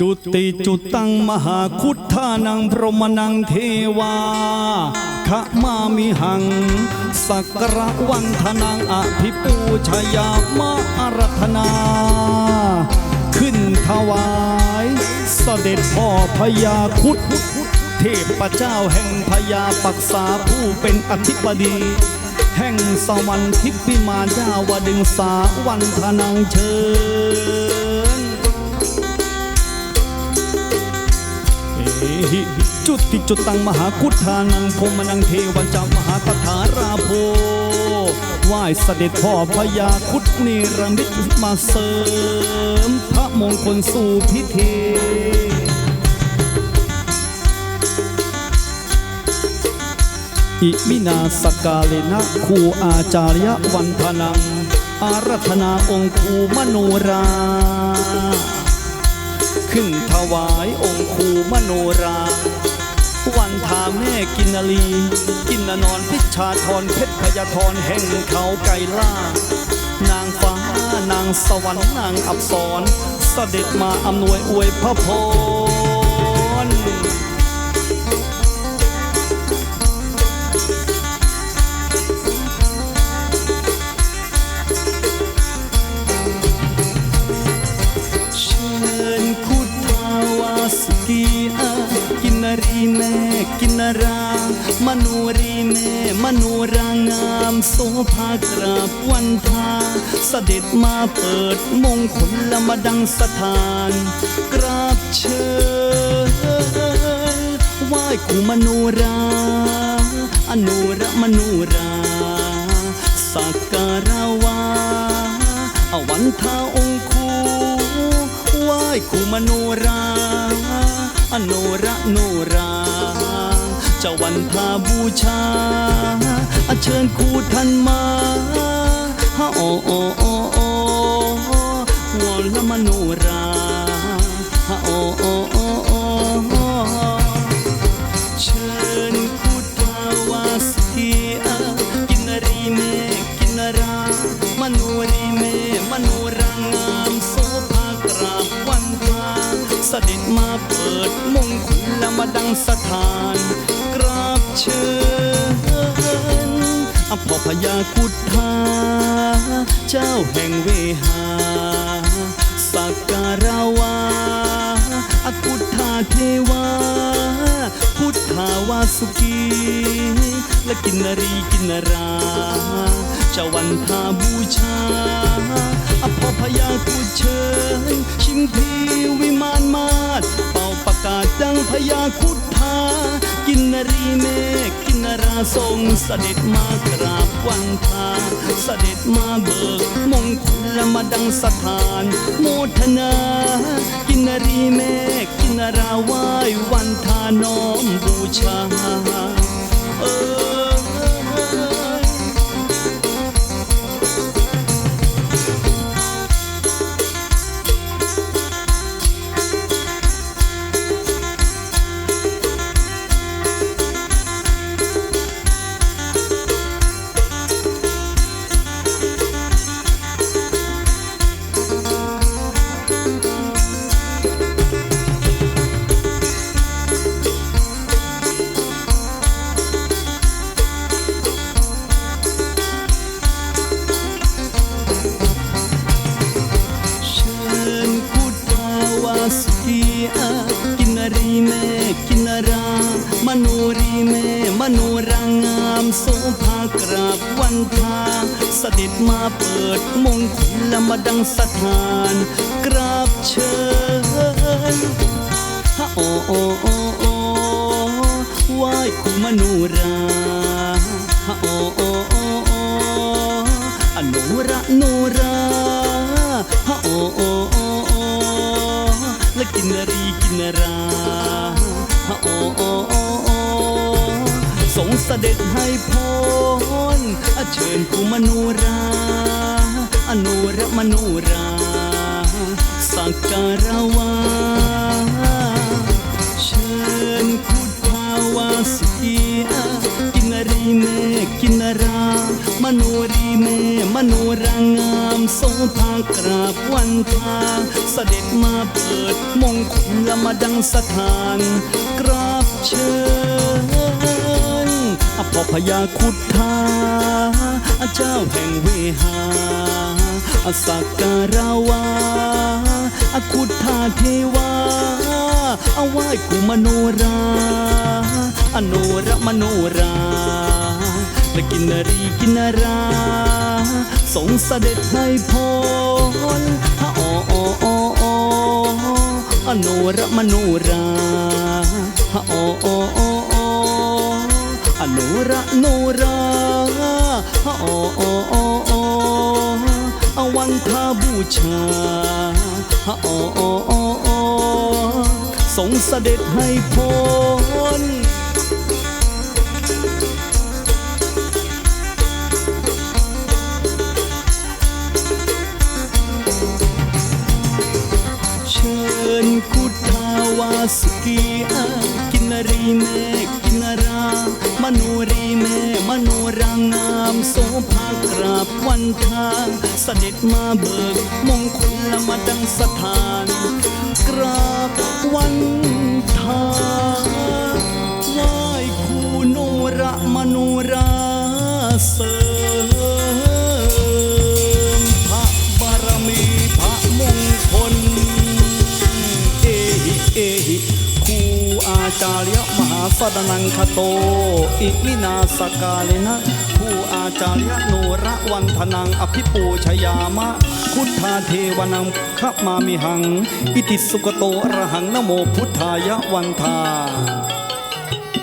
จุติจุตังมหาคุทธานังพรหมนังเทวาขมามิหัง สักระวันทนังอภิปูชยามะอารัธนา ขึ้นถวายเสด็จพ่อพญาคุดเทพเจ้าแห่งพญาปักษาผู้เป็นอธิบดี แห่งสวรรค์ทิพิมานดาวดึงสาวันทนังเชิญ หิ จุติจุตังมหากุฏานังพมนังเทวันจามหาคาถาราโพไหว้เสด็จพ่อพญาคุดนิรมิตมาเสริม พระมงคลสู่พิธีอิมินาสกาเลนะครูอาจารยวันทนัง อารัธนาองคูมโนรา ขึ้นถวายองค์ครูมโนรา วันทาแม่กินนาลี กินนนอนพิชาธรเพชรพยาธรแห่งเขาไก่ล่านางฟ้านางสวรรค์นางอับสรเสด็จมาอำนวยอวยพระพร กินรามโนรีแม่มโนรางามโสภากราบวันทาเสด็จมาเปิดมงคลละมาดังสถาน กราบเชิญไหว้ครูมโนราอโนระมโนราสักการะวาอวันทาองคูไหว้ครูมโนรา อโนระโนราเจ้าวันพาบูชาอาเชิญครูท่านมาฮะโอโอโอโอวอลมโนราฮะโอโอ ดังสถานกราบเชิญอภพยาคุดทาเจ้าแห่งเวหา สักการะวาอกุฏธาเทวา พุทธาวาสุกี และกินนรีกินนราเจ้าวันทาบูชาอภพยาคุเชิญชิงพี พยาคุดทากินนรีเมฆกินนราทรงเสด็จมากราบวันทา เสด็จมาเบิกมงคลละมาดังสถาน โมทนา กินนรีเมฆกินนราไหว้วันทาน้อมบูชาเออากราบวันทาเสด็จมาเปิดมงคลและมาดังสถาน กราบเชิญฮะโอโอโอโอไหว้ครูมโนราฮะโอโอโอโออโนระโนราฮะโอโอโอโอและกินรีกินราฮะโอโอโอโอทรง เสด็จให้พรเชิญกุมโนราอโนระมโนราสักการะวาเชิญคุดภาวาสกีอากินรีเมกินรามโนรีเมมโนรางามโสภากราบวันทาเสด็จมาเปิดมงคลละมาดังสถานกราบเชิญ อพยาคุดทาเจ้าแห่งเวหาอสักการาวาอคุดทาเทวาอาไหว้กุมโนราอโนรมโนราและกินนารีกินนราทรงเสด็จให้พรฮะออออออโนรมโนราฮะอออออ โนระโนราฮะอออออวันทาบูชาฮะออออทรงเสด็จให้พรเชิญคุทาวาสกีอากินนารีแมกินนารา มโนรีแม่มโนรางามโสภากราบวันทาเสด็จมาเบิกมงคลละมาดังสถาน กราบวันทาไหว้คูโนระมโนรา สดนังคโต อิมินาสกาเลนะ ผู้อาจารยโนระวันธนังอภิปูชยามะ พุทธาเทวนังขมามิหัง อิติสุกโตอรหังนโมพุทธายะวันทา